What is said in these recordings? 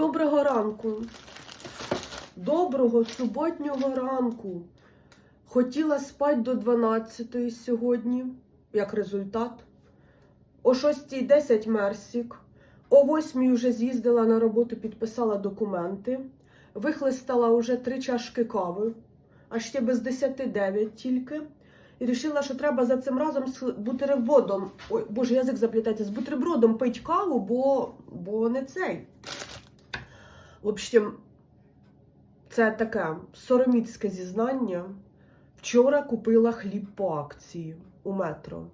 Доброго ранку. Доброго суботнього ранку. Хотіла спати до 12 сьогодні, як результат. О 6.10 Мерсік. О 8 вже з'їздила на роботу, підписала документи. Вихлистала вже три чашки кави, а ще без 10.09 тільки. І вирішила, що треба за цим разом з бутербродом, ой, боже, язик заплітається, з бутербродом пить каву, бо, бо не цей. В общем, це таке сороміцьке зізнання. Вчора купила хліб по акції у метро.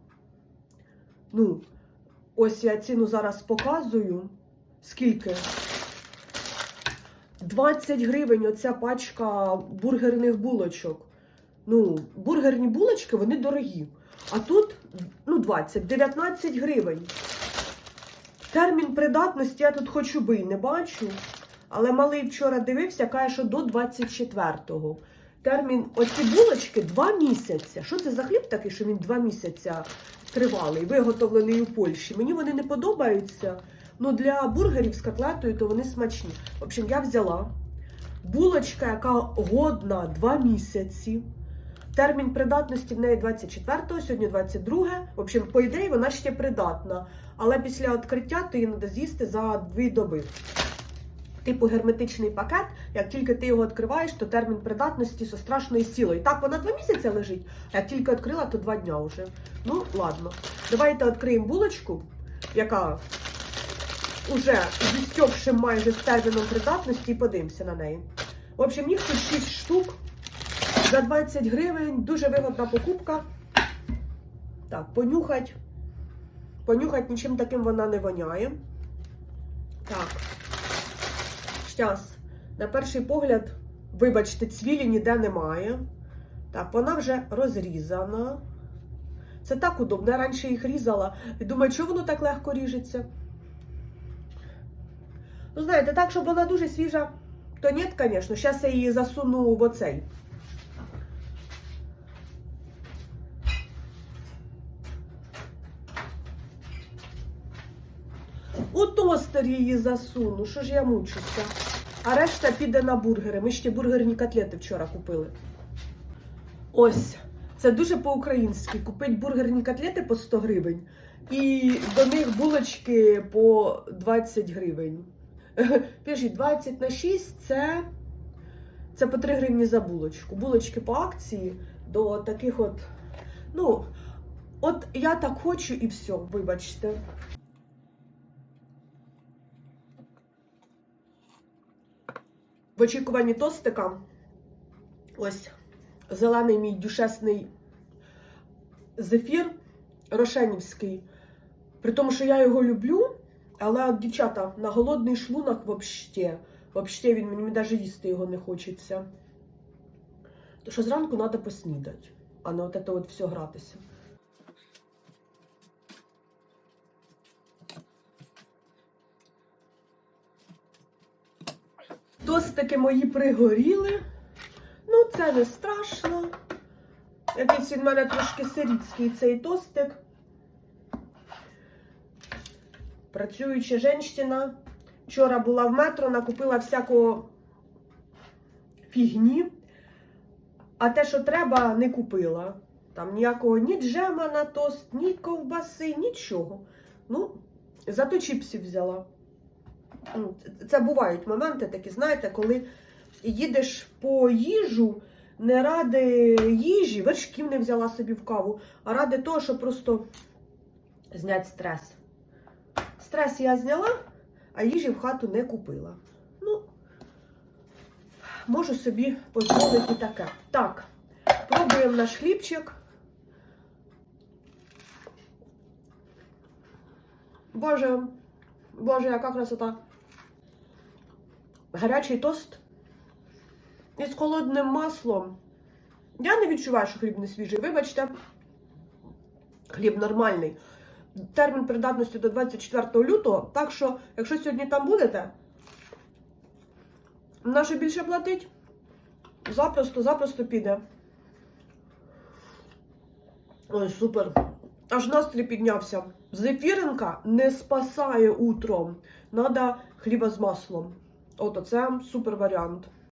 Ну, ось я ціну зараз показую. Скільки? 20 гривень оця пачка бургерних булочок. Ну, бургерні булочки, вони дорогі. А тут, ну, 20, 19 гривень. Термін придатності я тут хоч би не бачу. Але малий вчора дивився, каже, що до 24-го. Термін оці булочки 2 місяці. Що це за хліб такий, що він 2 місяці тривалий, виготовлений у Польщі? Мені вони не подобаються. Ну, для бургерів з котлетою то вони смачні. В общем, я взяла булочка, яка годна 2 місяці. Термін придатності в неї 24-го, сьогодні 22 В общем, по ідеї, вона ще придатна. Але після відкриття ти її треба з'їсти за 2 доби. Типу герметичний пакет, як тільки ти його відкриваєш, то термін придатності зі страшною сілою. Так, вона 2 місяці лежить, а як тільки відкрила, то 2 дня вже. Ну, ладно. Давайте відкриємо булочку, яка уже зістьовши майже з терміном придатності, і подивимося на неї. В общем, їх тут 6 штук. За 20 гривень дуже вигодна покупка. Так, понюхать. Понюхать нічим таким вона не воняє. Так. Щас. На перший погляд, вибачте, цвілі ніде немає. Так, вона вже розрізана. Це так удобно. Я раніше їх різала. І думаю, чого воно так легко ріжеться? Ну, знаєте, так, щоб вона дуже свіжа, то ні, звісно. Зараз я її засуну в оцей. У тостер її засуну, що ж я мучуся. А решта піде на бургери. Ми ще бургерні котлети вчора купили. Ось, це дуже по-українськи. Купить бургерні котлети по 100 гривень. І до них булочки по 20 гривень. Пишіть, 20 на 6 це, це по 3 гривні за булочку. Булочки по акції до таких от. Ну, от я так хочу і все, вибачте. В очікуванні тостика ось зелений мій дюшесний зефір рошенівський. При тому, що я його люблю, але дівчата, на голодний шлунок вообще, вообще він мені навіть їсти його не хочеться. То що зранку треба поснідати, а не от це от все гратися. Тостики мої пригоріли. Ну, це не страшно. Якийсь він мене трошки сирітський цей тостик. Працююча женщина. Вчора була в метро, накупила всякого фігні. А те, що треба, не купила. Там ніякого ні джема на тост, ні ковбаси, нічого. Ну, зато чіпсів взяла. Ну, це- бувають моменти такі, знаєте, коли їдеш по їжу, не ради їжі, вершків не взяла собі в каву, а ради того, щоб просто зняти стрес. Стрес я зняла, а їжі в хату не купила. Ну, можу собі дозволити таке. Так, пробуємо наш хлібчик. Боже, боже, яка красота. Гарячий тост із холодним маслом. Я не відчуваю, що хліб не свіжий. Вибачте, хліб нормальний. Термін придатності до 24 лютого. Так що, якщо сьогодні там будете, на що більше платить, запросто, запросто піде. Ой, супер. Аж настрій піднявся. Зефіринка не спасає утром. Надо хліба з маслом. От оце супер варіант.